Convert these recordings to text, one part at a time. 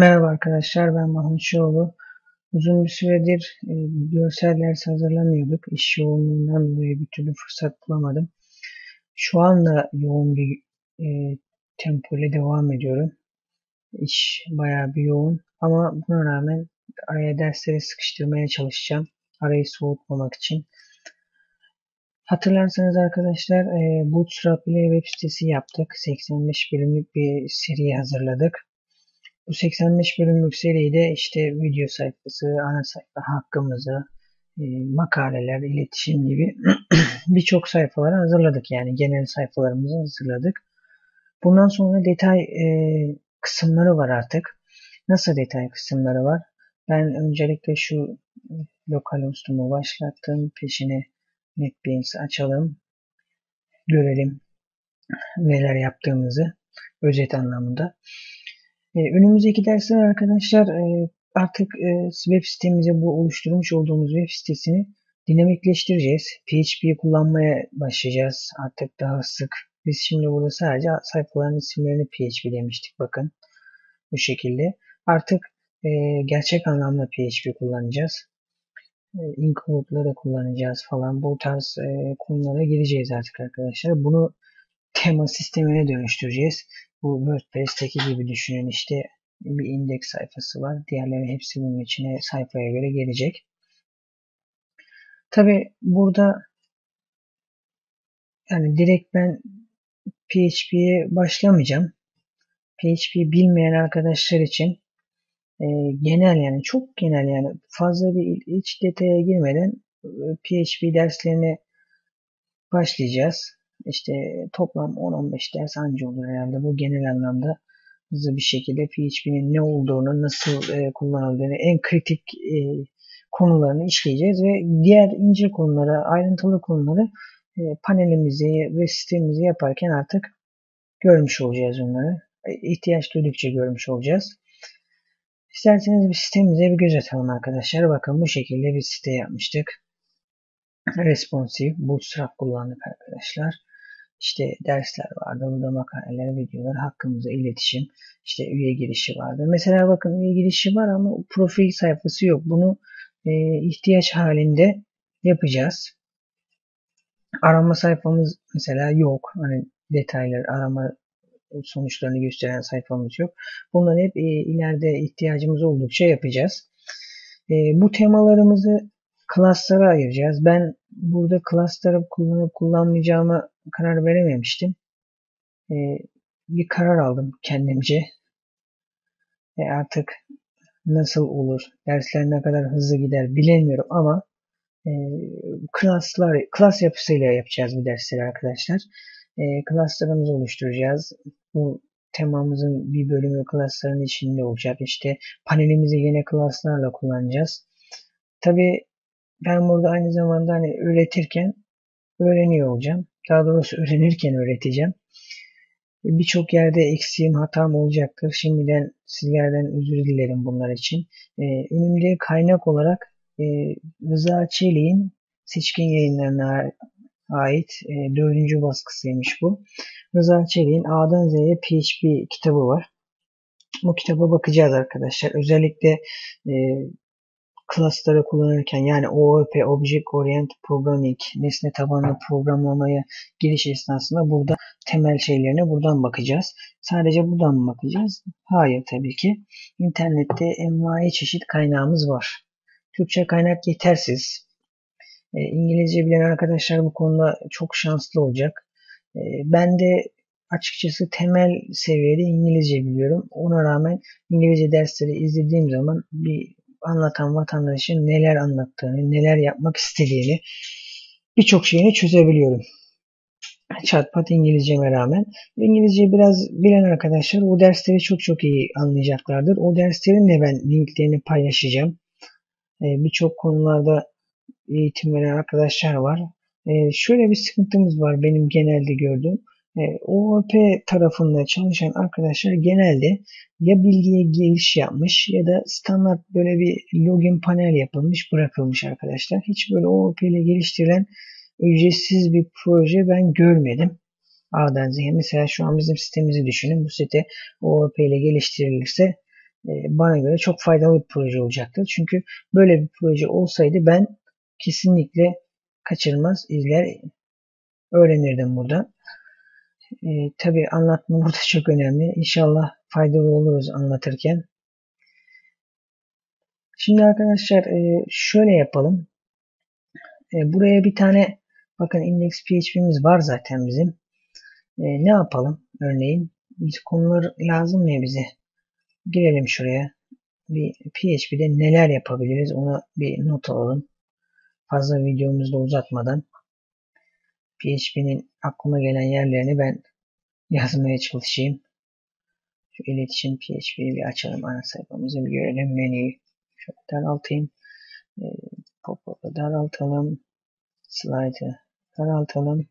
Merhaba arkadaşlar, ben Mahmut Şoğlu. Uzun bir süredir e, görsel ders hazırlamıyorduk. İş yoğunluğundan dolayı bir türlü fırsat bulamadım. Şu anda yoğun bir e, tempo ile devam ediyorum. İş bayağı bir yoğun ama buna rağmen araya dersleri sıkıştırmaya çalışacağım. Arayı soğutmamak için. Hatırlarsanız arkadaşlar e, Bootstrap ile web sitesi yaptık. 85 bölümlük bir seri hazırladık. Bu 85 bölümlük seride işte video sayfası, ana sayfa hakkımızı, e, makaleler, iletişim gibi birçok sayfaları hazırladık. Yani genel sayfalarımızı hazırladık. Bundan sonra detay e, kısımları var artık. Nasıl detay kısımları var? Ben öncelikle şu lokal hostumu başlattım. Peşine NetBeans açalım. Görelim neler yaptığımızı özet anlamında. E, önümüzdeki dersler arkadaşlar e, artık e, web sitemize bu oluşturmuş olduğumuz web sitesini dinamikleştireceğiz. PHP'yi kullanmaya başlayacağız artık daha sık. Biz şimdi burada sadece sayfaların isimlerini PHP demiştik bakın. Bu şekilde. Artık e, gerçek anlamda PHP kullanacağız. İnclude'ları kullanacağız falan. Bu tarz konulara gireceğiz artık arkadaşlar. Bunu tema sistemine dönüştüreceğiz. Bu WordPress'teki gibi düşünün işte bir indeks sayfası var. Diğerleri hepsi bunun içine sayfaya göre gelecek. Tabi burada yani direkt ben PHP'ye başlamayacağım. PHP bilmeyen arkadaşlar için e, genel yani çok genel yani fazla bir iç detaya girmeden PHP e, derslerine başlayacağız. İşte toplam 10-15 ders anca olur herhalde. Bu genel anlamda hızlı bir şekilde PHP'nin ne olduğunu, nasıl e, kullanıldığını, en kritik e, konularını işleyeceğiz ve diğer ince konulara, ayrıntılı konuları e, panelimizi ve sistemimizi yaparken artık görmüş olacağız onları. E, ihtiyaç duydukça görmüş olacağız. İsterseniz bir sistemimize bir göz atalım arkadaşlar. Bakın bu şekilde bir site yapmıştık. Responsive, Bootstrap kullandık arkadaşlar. İşte dersler vardı. Burada makaleler, videolar, hakkımızda iletişim, işte üye girişi vardı. Mesela bakın üye girişi var ama profil sayfası yok. Bunu e, ihtiyaç halinde yapacağız. Arama sayfamız mesela yok. Hani detaylar, arama sonuçlarını gösteren sayfamız yok. Bunları hep e, ileride ihtiyacımız oldukça yapacağız. E, bu temalarımızı klaslara ayıracağız. Ben burada klasları kullanıp kullanmayacağımı karar verememiştim. Ee, bir karar aldım kendimce. E artık nasıl olur, dersler ne kadar hızlı gider bilemiyorum ama e, klaslar, klas yapısıyla yapacağız bu dersleri arkadaşlar. E, klaslarımızı oluşturacağız. Bu temamızın bir bölümü klasların içinde olacak. İşte panelimizi yine klaslarla kullanacağız. Tabi ben burada aynı zamanda hani öğretirken öğreniyor olacağım. Daha doğrusu öğrenirken öğreteceğim. Birçok yerde eksiğim, hatam olacaktır. Şimdiden sizlerden özür dilerim bunlar için. Ee, önümde kaynak olarak e, Rıza Çelik'in Seçkin Yayınlarına ait e, dördüncü baskısıymış bu. Rıza Çelik'in A'dan Z'ye PHP kitabı var. Bu kitaba bakacağız arkadaşlar. Özellikle e, klasları kullanırken yani OOP, Object Oriented Programming, nesne tabanlı programlamaya giriş esnasında burada temel şeylerine buradan bakacağız. Sadece buradan mı bakacağız? Hayır tabii ki. İnternette envai çeşit kaynağımız var. Türkçe kaynak yetersiz. E, İngilizce bilen arkadaşlar bu konuda çok şanslı olacak. E, ben de açıkçası temel seviyede İngilizce biliyorum. Ona rağmen İngilizce dersleri izlediğim zaman bir anlatan vatandaşın neler anlattığını, neler yapmak istediğini birçok şeyini çözebiliyorum. Çatpat İngilizceme rağmen. İngilizce biraz bilen arkadaşlar o dersleri çok çok iyi anlayacaklardır. O derslerin de ben linklerini paylaşacağım. Ee, birçok konularda eğitim veren arkadaşlar var. Ee, şöyle bir sıkıntımız var benim genelde gördüğüm. E, OOP tarafında çalışan arkadaşlar genelde ya bilgiye giriş yapmış ya da standart böyle bir login panel yapılmış bırakılmış arkadaşlar. Hiç böyle OOP ile geliştirilen ücretsiz bir proje ben görmedim. A'dan Z'ye mesela şu an bizim sitemizi düşünün. Bu site OOP ile geliştirilirse e, bana göre çok faydalı bir proje olacaktır. Çünkü böyle bir proje olsaydı ben kesinlikle kaçırmaz, izler, öğrenirdim burada. E, tabii anlatma burada çok önemli. İnşallah faydalı oluruz anlatırken. Şimdi arkadaşlar e, şöyle yapalım. E, buraya bir tane bakın index php'miz var zaten bizim. E, ne yapalım? Örneğin biz konular lazım mı bize? Girelim şuraya. Bir PHP'de neler yapabiliriz ona bir not alalım. Fazla videomuzda uzatmadan PHP'nin aklıma gelen yerlerini ben yazmaya çalışayım. Şu iletişim PHP'yi bir açalım. Ana sayfamızı bir görelim. Menüyü şöyle daraltayım. E, Pop-up'ı daraltalım. Slide'ı daraltalım.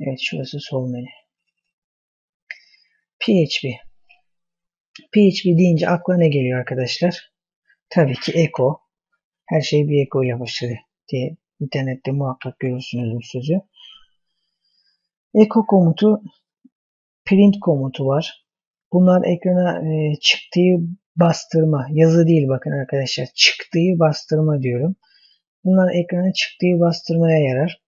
Evet şurası sol menü. PHP. PHP deyince akla ne geliyor arkadaşlar? Tabii ki Echo. Her şey bir Echo ile başladı diye internette muhakkak görürsünüz bu sözü. Echo komutu, print komutu var. Bunlar ekrana e, çıktığı bastırma, yazı değil bakın arkadaşlar, çıktığı bastırma diyorum. Bunlar ekrana çıktığı bastırmaya yarar.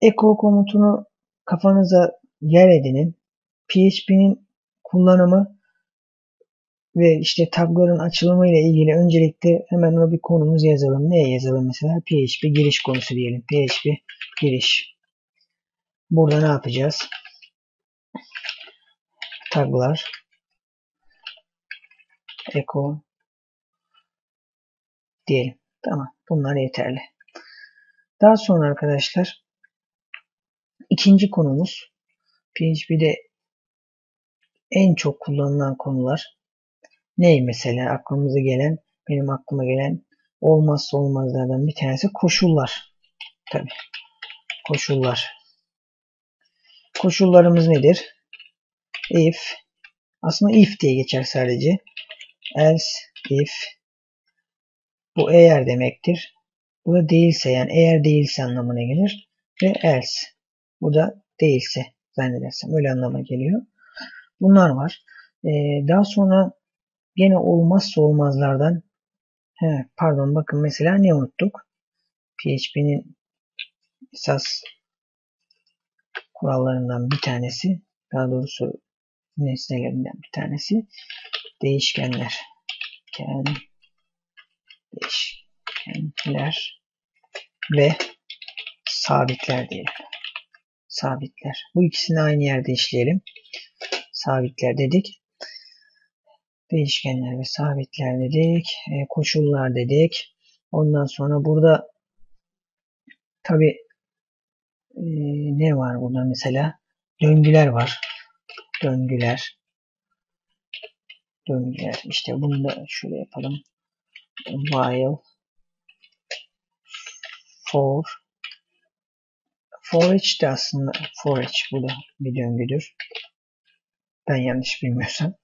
Echo komutunu kafanıza yer edinin. PHP'nin kullanımı ve işte tabların açılımı ile ilgili öncelikle hemen o bir konumuz yazalım. Neye yazalım mesela? PHP giriş konusu diyelim. PHP giriş. Burada ne yapacağız? Taglar Echo diyelim. Tamam. Bunlar yeterli. Daha sonra arkadaşlar ikinci konumuz PHP'de en çok kullanılan konular ne mesela aklımıza gelen benim aklıma gelen olmazsa olmazlardan bir tanesi koşullar. Tabi koşullar. Koşullarımız nedir? If aslında if diye geçer sadece. Else if bu eğer demektir. Bu da değilse yani eğer değilse anlamına gelir. Ve else. Bu da değilse zannedersem öyle anlama geliyor. Bunlar var. Ee, daha sonra gene olmazsa olmazlardan he, pardon bakın mesela ne unuttuk? PHP'nin esas kurallarından bir tanesi daha doğrusu nesnelerinden bir tanesi değişkenler. Ken, değişkenler ve sabitler diyelim. Sabitler. Bu ikisini aynı yerde işleyelim. Sabitler dedik. Değişkenler ve sabitler dedik. E, koşullar dedik. Ondan sonra burada tabi e, ne var burada mesela? Döngüler var. Döngüler. Döngüler. İşte bunu da şöyle yapalım. While for for each de aslında for each bu da bir döngüdür. Ben yanlış bilmiyorsam.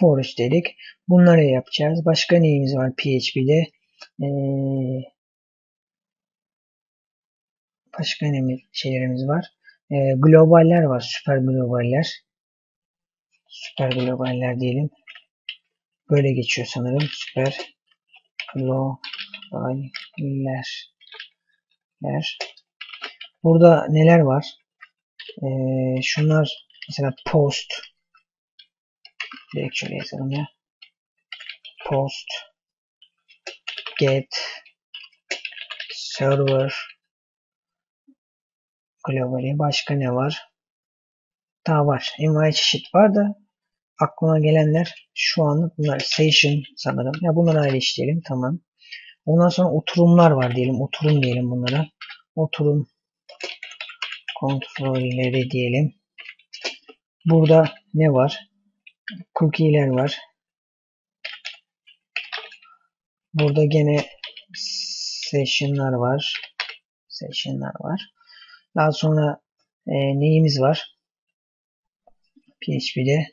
For each dedik. Bunları yapacağız. Başka neyimiz var PHP'de? Ee, başka ne şeylerimiz var? Ee, globaller var. Süper globaller. Süper globaller diyelim. Böyle geçiyor sanırım. Süper globaller. Burada neler var? Ee, şunlar mesela post direkt şöyle yazalım ya. Post get server globally başka ne var? Daha var. Envai çeşit var da aklıma gelenler şu anlık bunlar. Session sanırım. Ya bunları ayrı. Tamam. Ondan sonra oturumlar var diyelim. Oturum diyelim bunlara. Oturum kontrolleri diyelim. Burada ne var? Cookie'ler var. Burada gene session'lar var. Session'lar var. Daha sonra e, neyimiz var? PHP'de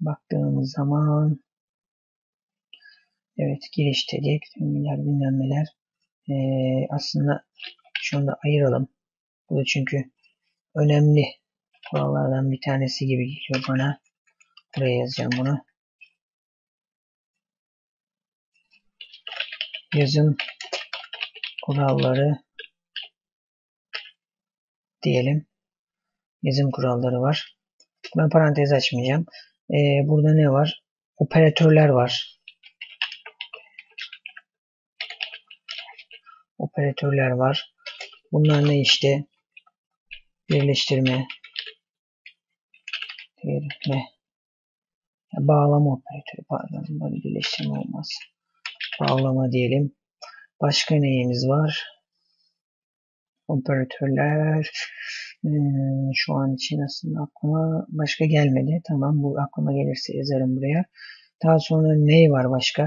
baktığımız zaman evet giriş dedik. Ünlüler bilmem. E, aslında şunu da ayıralım. Bu da çünkü önemli kurallardan bir tanesi gibi geliyor bana. Buraya yazacağım bunu. Yazım kuralları diyelim. Yazım kuralları var. Ben parantez açmayacağım. Ee, burada ne var? Operatörler var. Operatörler var. Bunlar ne işte? Birleştirme, birleştirme, bağlama operatörü pardon, birleştirme olmaz. Bağlama diyelim. Başka neyimiz var? Operatörler. Hmm, şu an için aslında aklıma başka gelmedi. Tamam bu aklıma gelirse yazarım buraya. Daha sonra ney var başka?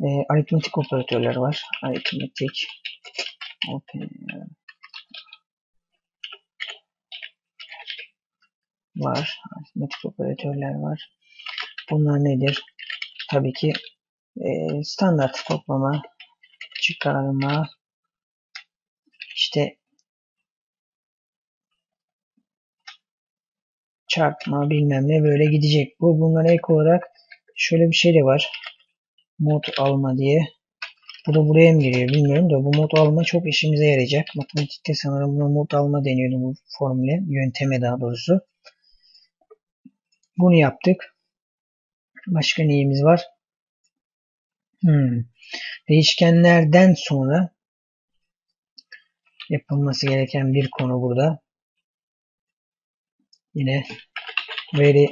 E, aritmetik operatörler var. Aritmetik var. Aritmetik operatörler var. Bunlar nedir? Tabii ki e, standart toplama, çıkarma, işte çarpma bilmem ne böyle gidecek. Bu bunlara ek olarak şöyle bir şey de var. Mod alma diye. Bu da buraya mı giriyor bilmiyorum da bu mod alma çok işimize yarayacak. Matematikte sanırım buna mod alma deniyordu bu formüle. Yönteme daha doğrusu. Bunu yaptık. Başka neyimiz var? Hmm. Değişkenlerden sonra yapılması gereken bir konu burada. Yine veri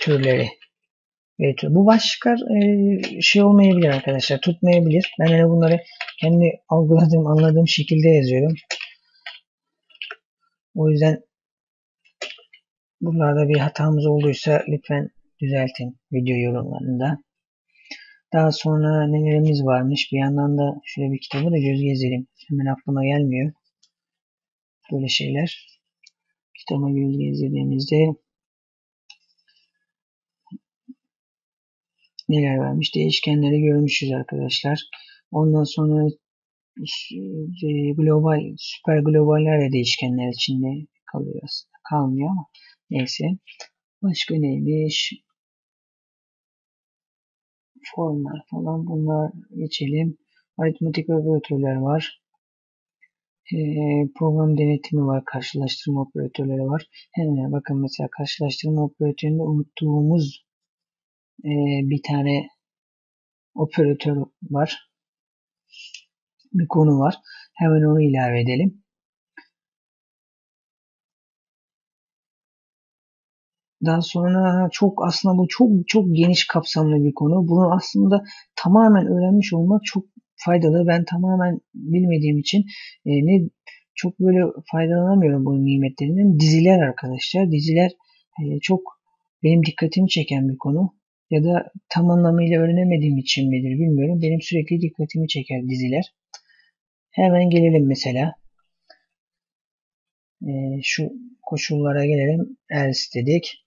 türleri. Veri tür. Bu başka e, şey olmayabilir arkadaşlar. Tutmayabilir. Ben hani bunları kendi algıladığım, anladığım şekilde yazıyorum. O yüzden buralarda bir hatamız olduysa lütfen düzeltin video yorumlarında. Daha sonra nelerimiz varmış. Bir yandan da şöyle bir kitabı da göz gezelim. Hemen aklıma gelmiyor. Böyle şeyler. Kitaba göz gezdirdiğimizde neler varmış? Değişkenleri görmüşüz arkadaşlar. Ondan sonra global, süper globaller de değişkenler içinde kalıyor aslında. Kalmıyor ama neyse. Başka neymiş? Formlar falan bunlar geçelim. Aritmetik operatörler var. Program denetimi var. Karşılaştırma operatörleri var. Hemen bakın mesela karşılaştırma operatöründe unuttuğumuz bir tane operatör var. Bir konu var. Hemen onu ilave edelim. Daha sonra çok aslında bu çok çok geniş kapsamlı bir konu. Bunu aslında tamamen öğrenmiş olmak çok faydalı. Ben tamamen bilmediğim için e, ne çok böyle faydalanamıyorum bu nimetlerinden. Diziler arkadaşlar. Diziler e, çok benim dikkatimi çeken bir konu. Ya da tam anlamıyla öğrenemediğim için midir bilmiyorum. Benim sürekli dikkatimi çeker diziler. Hemen gelelim mesela. E, şu koşullara gelelim. Else dedik.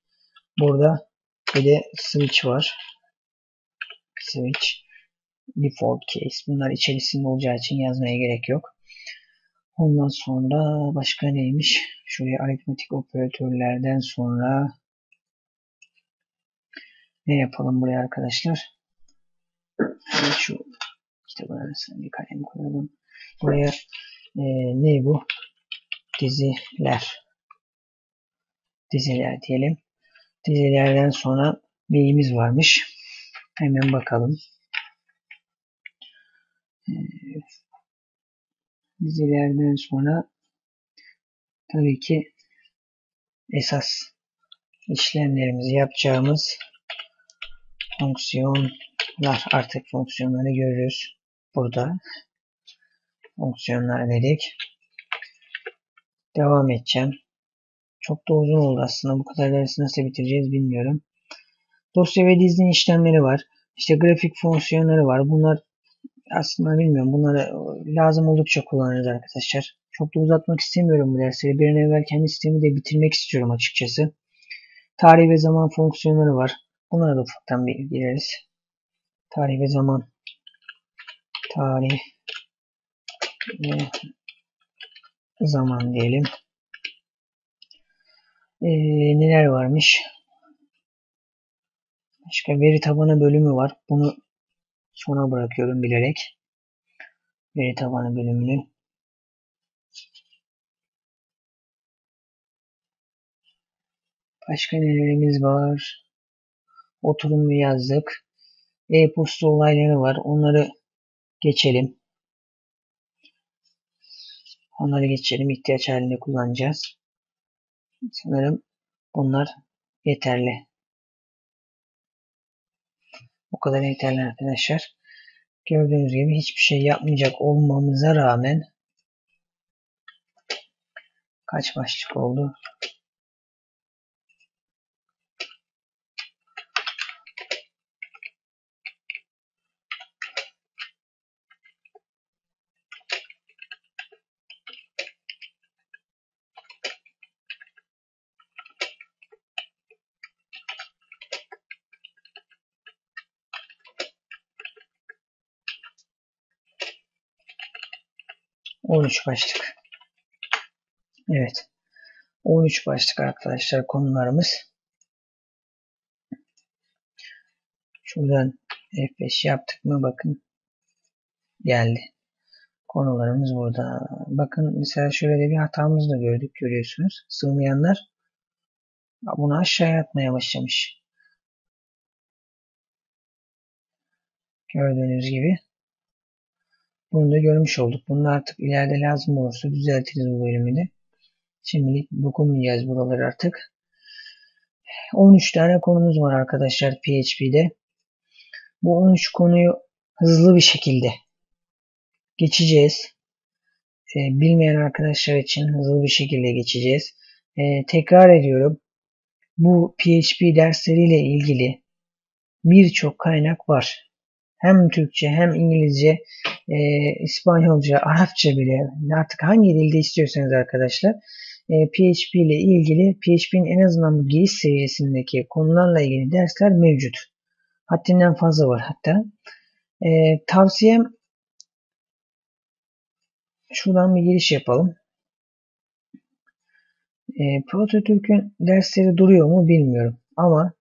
Burada bir de switch var. Switch default case. Bunlar içerisinde olacağı için yazmaya gerek yok. Ondan sonra başka neymiş? Şuraya aritmetik operatörlerden sonra ne yapalım buraya arkadaşlar? Şu kitabın arasına bir kalem koyalım. Buraya e, ne bu? Diziler. Diziler diyelim dizilerden sonra neyimiz varmış? Hemen bakalım. Dizilerden sonra tabii ki esas işlemlerimizi yapacağımız fonksiyonlar artık fonksiyonları görürüz burada fonksiyonlar dedik devam edeceğim çok da uzun oldu aslında. Bu kadar dersi nasıl bitireceğiz bilmiyorum. Dosya ve dizinin işlemleri var. İşte grafik fonksiyonları var. Bunlar aslında bilmiyorum. Bunları lazım oldukça kullanırız arkadaşlar. Çok da uzatmak istemiyorum bu dersleri. Bir an evvel kendi sistemi de bitirmek istiyorum açıkçası. Tarih ve zaman fonksiyonları var. Bunlara da ufaktan bir gireriz. Tarih ve zaman. Tarih ve zaman diyelim. Ee, neler varmış? Başka veri tabanı bölümü var. Bunu sona bırakıyorum bilerek. Veri tabanı bölümünü. Başka nelerimiz var? Oturumu yazdık. E-posta olayları var. Onları geçelim. Onları geçelim. İhtiyaç halinde kullanacağız. Sanırım bunlar yeterli. O kadar yeterli arkadaşlar. Gördüğünüz gibi hiçbir şey yapmayacak olmamıza rağmen kaç başlık oldu? 13 başlık. Evet. 13 başlık arkadaşlar konularımız. Şuradan F5 yaptık mı bakın geldi. Konularımız burada. Bakın mesela şöyle bir hatamızı da gördük görüyorsunuz. Sığmayanlar bunu aşağıya atmaya başlamış. Gördüğünüz gibi bunu da görmüş olduk. Bunu artık ileride lazım olursa düzeltiriz bu bölümü de. Şimdilik dokunmayacağız buraları artık. 13 tane konumuz var arkadaşlar PHP'de. Bu 13 konuyu hızlı bir şekilde geçeceğiz. Ee, bilmeyen arkadaşlar için hızlı bir şekilde geçeceğiz. Ee, tekrar ediyorum. Bu PHP dersleriyle ilgili birçok kaynak var hem Türkçe hem İngilizce, e, İspanyolca, Arapça bile artık hangi dilde istiyorsanız arkadaşlar e, PHP ile ilgili PHP'nin en azından bu giriş seviyesindeki konularla ilgili dersler mevcut. Haddinden fazla var hatta. E, tavsiyem şuradan bir giriş yapalım. E, Prototürk'ün dersleri duruyor mu bilmiyorum ama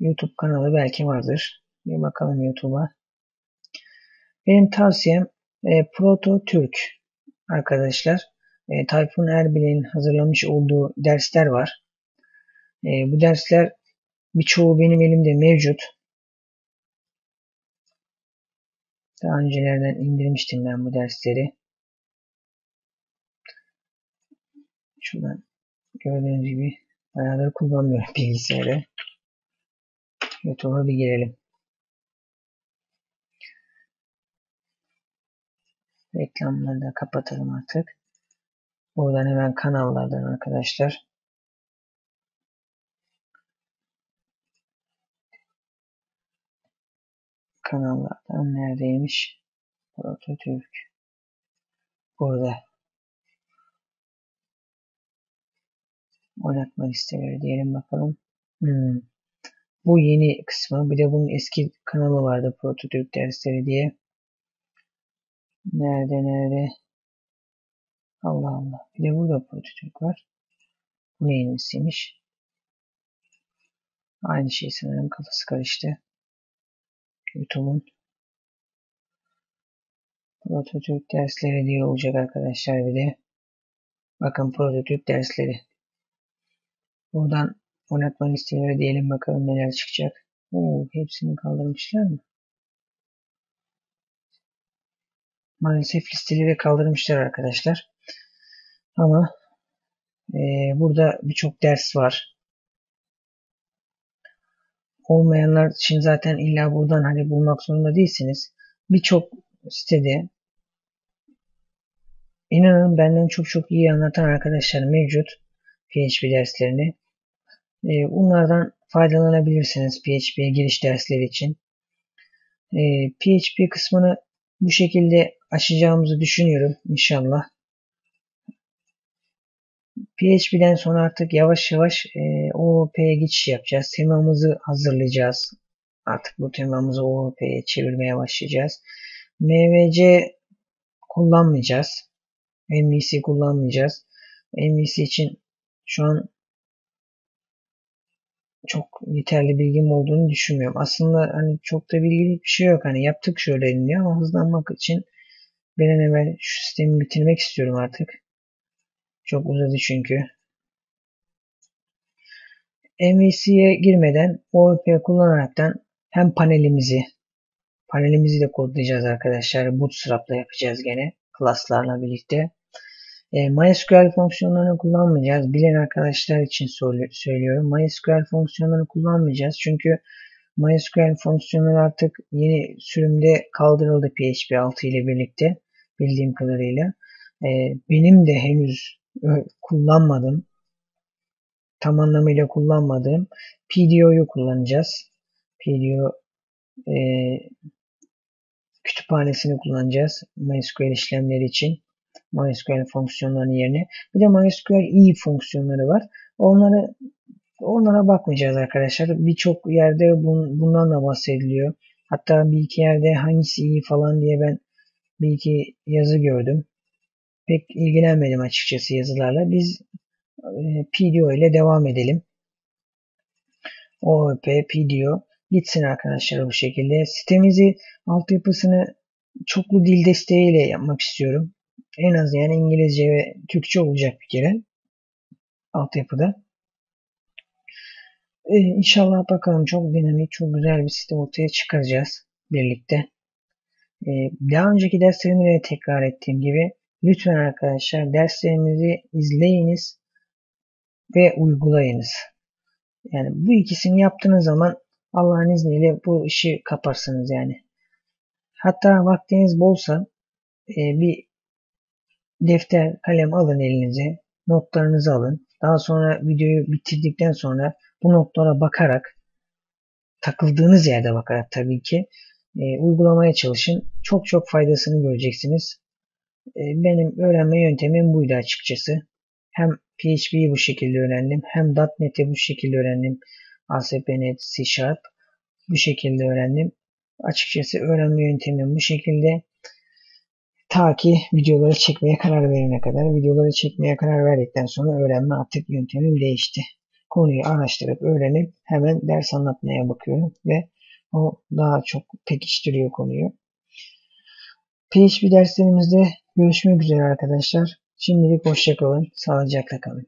YouTube kanalı belki vardır. Bir bakalım YouTube'a. Benim tavsiyem e, Proto Türk arkadaşlar. E, Tayfun Erbil'in hazırlamış olduğu dersler var. E, bu dersler birçoğu benim elimde mevcut. Daha öncelerden indirmiştim ben bu dersleri. Şuradan gördüğünüz gibi bayağıdır kullanmıyorum bilgisayarı. YouTube'a bir girelim. Reklamları da kapatalım artık. Buradan hemen kanallardan arkadaşlar. Kanallardan neredeymiş? Prototürk. Burada. Oynatma listeleri diyelim bakalım. Hmm. Bu yeni kısmı. Bir de bunun eski kanalı vardı Prototürk dersleri diye. Nerede nerede? Allah Allah. Bir de burada Prototürk var. Bu neyin nesiymiş? Aynı şey sanırım kafası karıştı. YouTube'un Prototürk dersleri diye olacak arkadaşlar bir de. Bakın Prototürk dersleri. Buradan oynatma listeleri diyelim bakalım neler çıkacak. Oo, hepsini kaldırmışlar mı? Maalesef listeleri kaldırmışlar arkadaşlar. Ama e, burada birçok ders var. Olmayanlar için zaten illa buradan hani bulmak zorunda değilsiniz. Birçok sitede inanın benden çok çok iyi anlatan arkadaşlar mevcut PHP derslerini. E, bunlardan faydalanabilirsiniz PHP'ye giriş dersleri için. E, PHP kısmını bu şekilde aşacağımızı düşünüyorum inşallah. PHP'den sonra artık yavaş yavaş e, OOP'ye geçiş yapacağız. Temamızı hazırlayacağız. Artık bu temamızı OOP'ye çevirmeye başlayacağız. MVC kullanmayacağız. MVC kullanmayacağız. MVC için şu an çok yeterli bilgim olduğunu düşünmüyorum. Aslında hani çok da bilgili bir şey yok. Hani yaptık şöyle deniliyor ama hızlanmak için bir an evvel şu sistemi bitirmek istiyorum artık. Çok uzadı çünkü. MVC'ye girmeden OOP kullanaraktan hem panelimizi panelimizi de kodlayacağız arkadaşlar. Bootstrap'la yapacağız gene klaslarla birlikte. E, MySQL fonksiyonlarını kullanmayacağız. Bilen arkadaşlar için söylüyorum. MySQL fonksiyonlarını kullanmayacağız. Çünkü MySQL fonksiyonları artık yeni sürümde kaldırıldı PHP 6 ile birlikte bildiğim kadarıyla. E, benim de henüz kullanmadım. Tam anlamıyla kullanmadığım PDO'yu kullanacağız. PDO e, kütüphanesini kullanacağız MySQL işlemleri için. MySQL fonksiyonlarının yerine. Bir de MySQL i fonksiyonları var. Onları onlara bakmayacağız arkadaşlar. Birçok yerde bun, bundan da bahsediliyor. Hatta bir iki yerde hangisi iyi falan diye ben bir iki yazı gördüm. Pek ilgilenmedim açıkçası yazılarla. Biz e, PDO ile devam edelim. OOP, PDO gitsin arkadaşlar bu şekilde. Sitemizi altyapısını çoklu dil desteğiyle yapmak istiyorum. En az yani İngilizce ve Türkçe olacak bir kere altyapıda. Ee, inşallah bakalım çok dinamik, çok güzel bir sistem ortaya çıkaracağız birlikte. Ee, daha önceki derslerimde de tekrar ettiğim gibi lütfen arkadaşlar derslerimizi izleyiniz ve uygulayınız. Yani bu ikisini yaptığınız zaman Allah'ın izniyle bu işi kaparsınız yani. Hatta vaktiniz bolsa e, bir defter, kalem alın elinize, notlarınızı alın. Daha sonra videoyu bitirdikten sonra bu notlara bakarak, takıldığınız yerde bakarak tabii ki e, uygulamaya çalışın. Çok çok faydasını göreceksiniz. E, benim öğrenme yöntemim buydu açıkçası. Hem PHP'yi bu şekilde öğrendim, hem .NET'i bu şekilde öğrendim. ASP.NET, C Sharp bu şekilde öğrendim. Açıkçası öğrenme yöntemim bu şekilde. Ta ki videoları çekmeye karar verene kadar. Videoları çekmeye karar verdikten sonra öğrenme artık yöntemim değişti. Konuyu araştırıp öğrenip hemen ders anlatmaya bakıyorum ve o daha çok pekiştiriyor konuyu. PHP derslerimizde görüşmek üzere arkadaşlar. Şimdilik hoşçakalın. Sağlıcakla kalın.